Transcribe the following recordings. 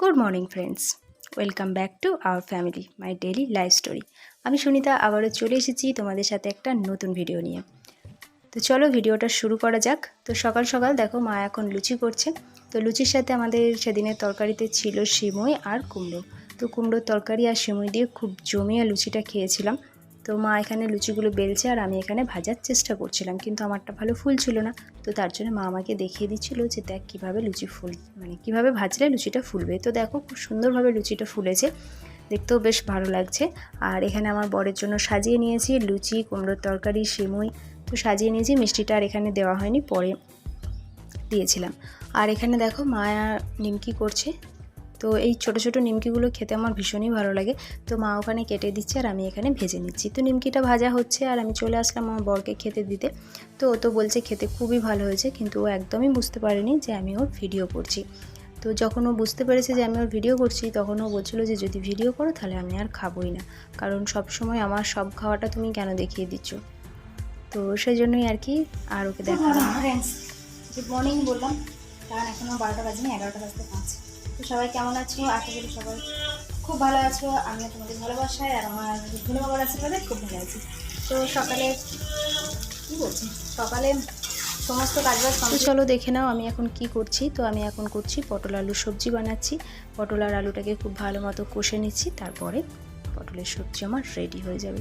Good morning friends welcome back to our family my daily life story আমি সুনিতা আবারও চলে এসেছি তোমাদের সাথে একটা নতুন ভিডিও নিয়ে। তো চলো ভিডিওটা শুরু করা যাক। তো সকাল সকাল দেখো মা এখন লুচি করছে। তো লুচির সাথে আমাদের সেদিনের তরকারিতে ছিল সিমই আর কুমড়ো। তো কুমড়োর তরকারি আর সিমই দিয়ে খুব জমিয়ে লুচিটা খেয়েছিলাম। তো মা এখানে লুচিগুলো বেলছে আর আমি এখানে ভাজার চেষ্টা করছিলাম, কিন্তু আমারটা ভালো ফুল ছিল না। তো তার জন্য মা আমাকে দেখিয়ে দিচ্ছিল যে দেখ কীভাবে লুচি ফুল মানে কীভাবে ভাজলে লুচিটা ফুলবে। তো দেখো খুব সুন্দরভাবে লুচিটা ফুলেছে, দেখতেও বেশ ভালো লাগছে। আর এখানে আমার বরের জন্য সাজিয়ে নিয়েছি লুচি, কুমড়োর তরকারি, সিমুই, তো সাজিয়ে নিয়েছি, মিষ্টিটা আর এখানে দেওয়া হয়নি, পরে দিয়েছিলাম। আর এখানে দেখো মায়া নিমকি করছে তো এই ছোট ছোট নিমকিগুলো খেতে আমার ভীষণই ভালো লাগে। তো মা ওখানে কেটে দিচ্ছে আর আমি এখানে ভেজে নিচ্ছি। তো নিমকিটা ভাজা হচ্ছে আর আমি চলে আসলাম আমার বরকে খেতে দিতে। তো ও তো বলছে খেতে খুবই ভালো হয়েছে কিন্তু ও একদমই বুঝতে পারেনি যে আমি ওর ভিডিও করছি। তো যখন ও বুঝতে পেরেছে যে আমি ওর ভিডিও করছি তখন ও বলছিলো যে যদি ভিডিও করো তাহলে আমি আর খাবোই না। কারণ সব সময় আমার সব খাওয়াটা তুমি কেন দেখিয়ে দিচ্ছ? তো সেই জন্যই আর কি আর ওকে ফ্রেন্ডস গুড মর্নিং বললাম। কারণ এখনও বারোটা বাজেনি এগারোটা বাজতে পাঁচ। তো সবাই কেমন আছো? আশা করি সবাই খুব ভালো আছো। আমিও তোমাদের ভালোবাসায় আর আমার ধনে বাবার আশীর্বাদে খুব ভালো আছি। তো সকালে কী বলছি? সকালে সমস্ত কাজবাজ তো চলো দেখে নাও আমি এখন কি করছি। তো আমি এখন করছি পটল আলু সবজি বানাচ্ছি। পটল আর আলুটাকে খুব ভালো মতো কষে নিচ্ছি তারপরে পটলের সবজি আমার রেডি হয়ে যাবে।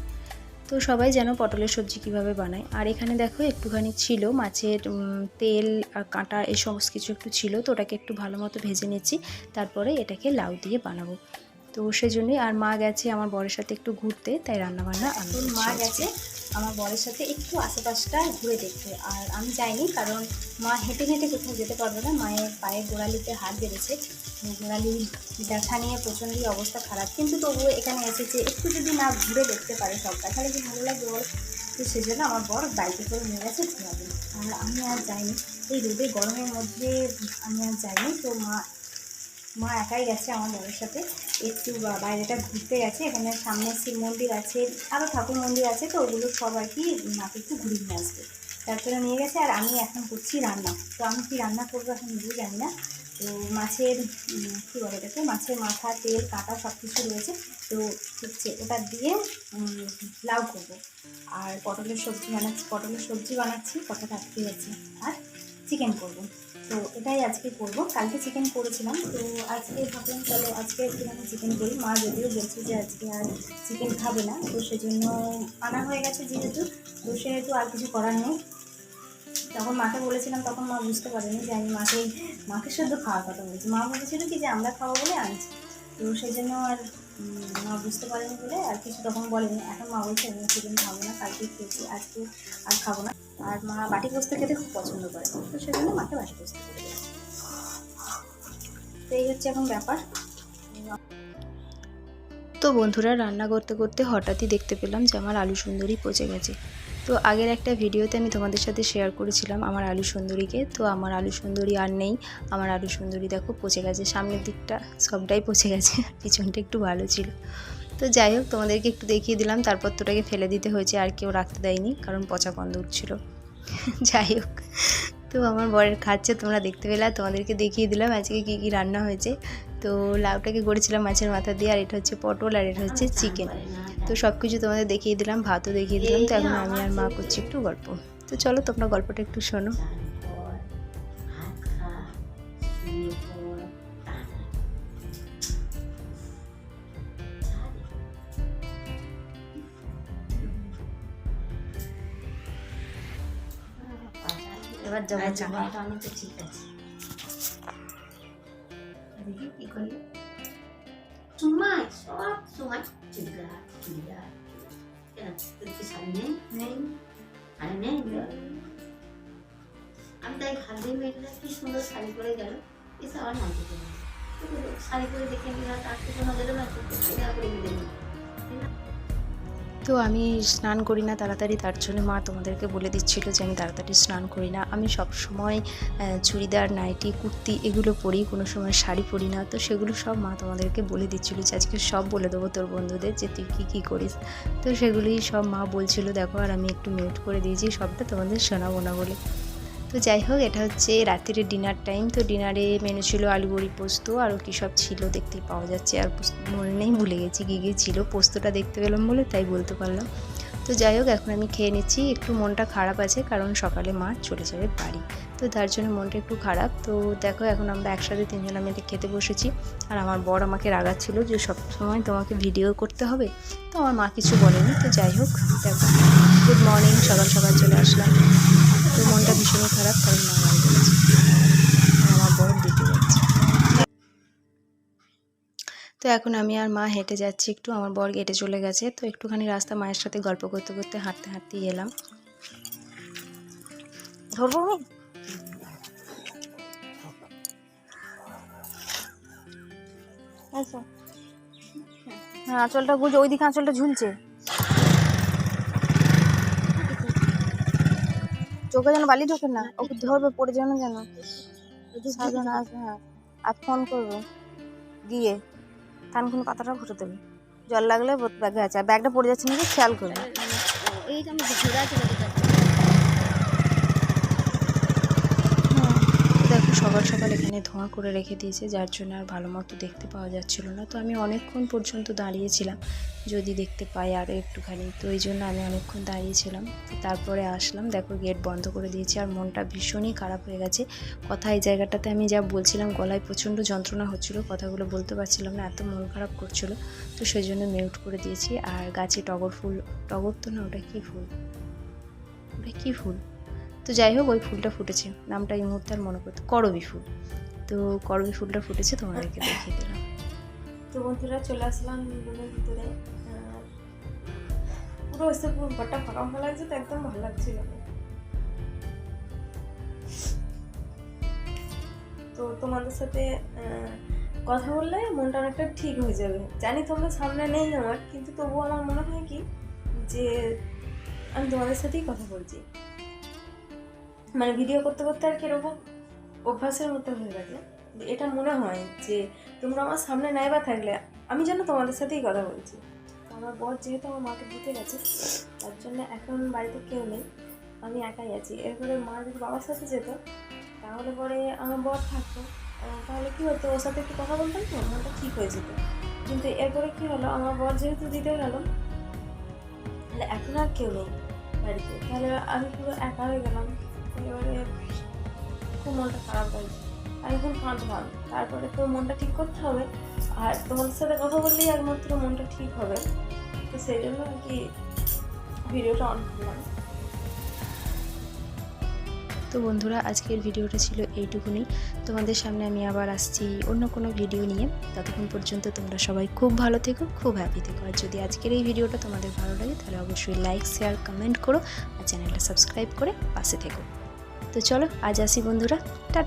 তো সবাই যেন পটলের সবজি কীভাবে বানায়। আর এখানে দেখো একটুখানি ছিল মাছের তেল আর কাঁটা এই সমস্ত কিছু একটু ছিল তো ওটাকে একটু ভালো মতো ভেজে নিচ্ছি তারপরে এটাকে লাউ দিয়ে বানাবো। তো সেজন্যই আর মা গেছে আমার বরের সাথে একটু ঘুরতে তাই রান্নাবান্না আমি মা গেছে আমার বরের সাথে একটু আশেপাশটা ঘুরে দেখতে। আর আমি যাইনি কারণ মা হেঁটে হেঁটে কোথাও যেতে পারবে না। মায়ের পায়ে গোড়ালিতে হাত বেড়েছে গোড়ালি ব্যথা নিয়ে প্রচণ্ডই অবস্থা খারাপ। কিন্তু তবুও এখানে এসেছে একটু যদি না ঘুরে দেখতে পারে সবটা, তাহলে কি ভালো লাগবে বল? তো সেজন্য আমার বর বাইকে করে নিয়ে গেছে ঘুরাবে আর আমি আর যাইনি। এই রোদে গরমের মধ্যে আমি আর যাইনি। তো মা মা একাই গেছে আমার বরের সাথে। একটু বাইরেটা ঘুরতে গেছে, এখানে সামনে শিব মন্দির আছে আরও ঠাকুর মন্দির আছে, তো ওগুলো সব আর কি মাকে একটু ঘুরিয়ে নিয়ে আসবে। তার জন্য নিয়ে গেছে আর আমি এখন করছি রান্না। তো আমি কি রান্না করব এখন নিজেই জানি না। তো মাছের কী বলে এটাকে? মাছের মাথা, তেল, কাটা সব কিছু রয়েছে। তো হচ্ছে ওটা দিয়ে লাউ করব। আর পটলের সবজি বানাচ্ছি, পটলের সবজি বানাচ্ছি কথা থাকতে যাচ্ছে আর চিকেন করব। তো এটাই আজকে করব। কালকে চিকেন করেছিলাম, তো আজকে ভাবলাম চলো আজকে আমি চিকেন করি। মা যদিও বলছে যে আজকে আর চিকেন খাবে না, তো সেজন্য আনা হয়ে গেছে যেহেতু, তো সেহেতু আর কিছু করার নেই। তখন মাকে বলেছিলাম, তখন মা বুঝতে পারেনি যে আমি মাকে মাকে শুধু খাওয়ার কথা বলেছি। মা বলেছিল কি যে আমরা খাওয়া বলে আনছি। তো সেই জন্য আর মা বুঝতে পারেনি বলে আর কিছু তখন বলেনি। এখন মা বলছে, আমি চিকেন খাব না, কালকে খেয়েছি, আজকে আর খাব না। আর মা বাটি পোস্ত খেতে খুব পছন্দ করে, তো সেজন্য মাকে বাটি পোস্ত করে তো এই হচ্ছে এখন ব্যাপার। তো বন্ধুরা, রান্না করতে করতে হঠাৎই দেখতে পেলাম যে আমার আলু সুন্দরী পচে গেছে। তো আগের একটা ভিডিওতে আমি তোমাদের সাথে শেয়ার করেছিলাম আমার আলু সুন্দরীকে, তো আমার আলু সুন্দরী আর নেই। আমার আলু সুন্দরী দেখো পচে গেছে, সামনের দিকটা সবটাই পচে গেছে, পিছনটা একটু ভালো ছিল। তো যাই হোক, তোমাদেরকে একটু দেখিয়ে দিলাম। তারপর তোটাকে ফেলে দিতে হয়েছে আর কেউ রাখতে দেয়নি, কারণ পচা গন্ধ উঠছিল যাই হোক, তো আমার বরের খাচ্ছে, তোমরা দেখতে পেলে। তোমাদেরকে দেখিয়ে দিলাম আজকে কী কী রান্না হয়েছে। তো লাউটাকে করেছিলাম মাছের মাথা দিয়ে, আর এটা হচ্ছে পটল, আর এটা হচ্ছে চিকেন। তো সব কিছু তোমাদের দেখিয়ে দিলাম, ভাতও দেখিয়ে দিলাম। তো এখন আমি আর মা করছি একটু গল্প। তো চলো, তোমরা গল্পটা একটু শোনো। এবার যাব আচ্ছা, চা বাবা, আমি তো ঠিক আছে। দেখি কি করলে? সময় সব সময়। চুড়িদার চুড়িদার কি শাড়ি নেই। নেই নেই। আমি তাই মেয়েটা কি সুন্দর শাড়ি পরে গেল। এসে শাড়ি পরে দেখে নিলাম তার তো কোনো গেল না তো দেখা করে দিলেন তো আমি স্নান করি না তাড়াতাড়ি, তার জন্য মা তোমাদেরকে বলে দিচ্ছিল যে আমি তাড়াতাড়ি স্নান করি না। আমি সব সময় চুড়িদার, নাইটি, কুর্তি এগুলো পরি, কোনো সময় শাড়ি পরি না। তো সেগুলো সব মা তোমাদেরকে বলে দিচ্ছিল যে আজকে সব বলে দেবো তোর বন্ধুদের যে তুই কী কী করিস। তো সেগুলোই সব মা বলছিল, দেখো আর আমি একটু মিউট করে দিয়েছি, সবটা তোমাদের শোনাবো না বলে। তো যাই হোক, এটা হচ্ছে রাত্রির ডিনার টাইম তো ডিনারে মেনু ছিল আলু বড়ি পোস্ত আরও কী সব ছিল দেখতেই পাওয়া যাচ্ছে। আর মনে নেই, ভুলে গেছি কী কী ছিল। পোস্তটা দেখতে পেলাম বলে তাই বলতে পারলাম। তো যাই হোক, এখন আমি খেয়ে নিচ্ছি। একটু মনটা খারাপ আছে, কারণ সকালে মা চলে যাবে বাড়ি। তো তার জন্য মনটা একটু খারাপ। তো দেখো, এখন আমরা একসাথে তিনজন মিলে খেতে বসেছি। আর আমার বর আমাকে রাগাচ্ছিল যে সব সময় তোমাকে ভিডিও করতে হবে। তো আমার মা কিছু বলেনি। তো যাই হোক, দেখো। গুড মর্নিং সকাল সকাল চলে আসলাম। ভীষণই খারাপ কারণ মা বাড়ি গেছে আমার বর দিতে যাচ্ছে। তো এখন আমি আর মা হেঁটে যাচ্ছি, একটু আমার বর হেঁটে চলে গেছে। তো একটুখানি রাস্তা মায়ের সাথে গল্প করতে করতে হাঁটতে হাঁটতেই এলাম। ধরবো আচ্ছা। হ্যাঁ আঁচলটা ওইদিকে আঁচলটা ঝুলছে। চোখে যেন বালি ঢোকে না, ওকে ধরবে, পড়ে যেন। যেন আসবে হ্যাঁ। আর ফোন করবে। গিয়ে কানকুন পাতাটা ঘুরে দেবে। জল লাগলে ব্যাগে আছে। আর ব্যাগটা পড়ে যাচ্ছে নাকি? খেয়াল করবে এইটা আমি আছে দেখো সকাল সকাল এখানে ধোঁয়া করে রেখে দিয়েছে, যার জন্য আর ভালো মতো দেখতে পাওয়া যাচ্ছিল না। তো আমি অনেকক্ষণ পর্যন্ত দাঁড়িয়েছিলাম, যদি দেখতে পাই আরও একটুখানি। তো এই জন্য আমি অনেকক্ষণ দাঁড়িয়েছিলাম। তারপরে আসলাম, দেখো গেট বন্ধ করে দিয়েছি আর মনটা ভীষণই খারাপ হয়ে গেছে। কথা এই জায়গাটাতে আমি যা বলছিলাম, গলায় প্রচণ্ড যন্ত্রণা হচ্ছিল, কথাগুলো বলতে পারছিলাম না, এত মন খারাপ করছিল। তো সেই জন্য মিউট করে দিয়েছি। আর গাছে টগর ফুল, টগর তো না, ওটা কী ফুল? ওটা কী ফুল? তো যাই হোক, ওই ফুলটা ফুটেছে। নামটা এই মুহূর্তে আর মনে করতে করবি ফুল। তো করবি ফুলটা ফুটেছে তোমাদেরকে দেখিয়ে দিলাম। তো বন্ধুরা, চলে আসলাম ভিতরে। পুরো এসে পুরো ঘরটা ফাঁকা ফাঁকা লাগছে, তো একদম ভালো লাগছিল। তো তোমাদের সাথে কথা বললে মনটা অনেকটা ঠিক হয়ে যাবে। জানি তোমরা সামনে নেই আমার, কিন্তু তবুও আমার মনে হয় কি, যে আমি তোমাদের সাথেই কথা বলছি। মানে ভিডিও করতে করতে আর কীরকম অভ্যাসের মতো হয়ে গেছে। এটা মনে হয় যে তোমরা আমার সামনে নাই বা থাকলে আমি যেন তোমাদের সাথেই কথা বলছি। আমার বর যেহেতু আমার মাকে দিতে গেছে, তার জন্য এখন বাড়িতে কেউ নেই, আমি একাই আছি। এরপরে মা যদি বাবার সাথে যেত, তাহলে পরে আমার বর থাকতো। তাহলে কী হতো, ওর সাথে একটু কথা বলতাম তো, মনটা ঠিক হয়ে যেত। কিন্তু এরপরে কী হলো, আমার বর যেহেতু দিতে গেল, তাহলে এখন আর কেউ নেই বাড়িতে। তাহলে আমি পুরো একা হয়ে গেলাম। এবারে খুব মনটা খারাপ হয়েছে আর এখন কাঁদলাম তারপরে তো মনটা ঠিক করতে হবে। আর তোমাদের সাথে কথা বললেই একমাত্র মনটা ঠিক হবে। তো সেই জন্য আর কি ভিডিওটা অন করলাম। তো বন্ধুরা, আজকের ভিডিওটা ছিল এইটুকুনি। তোমাদের সামনে আমি আবার আসছি অন্য কোনো ভিডিও নিয়ে। ততক্ষণ পর্যন্ত তোমরা সবাই খুব ভালো থেকো, খুব হ্যাপি থেকো। আর যদি আজকের এই ভিডিওটা তোমাদের ভালো লাগে, তাহলে অবশ্যই লাইক শেয়ার কমেন্ট করো। আর চ্যানেলটা সাবস্ক্রাইব করে পাশে থেকো। তো চলো আজ আসি বন্ধুরা টা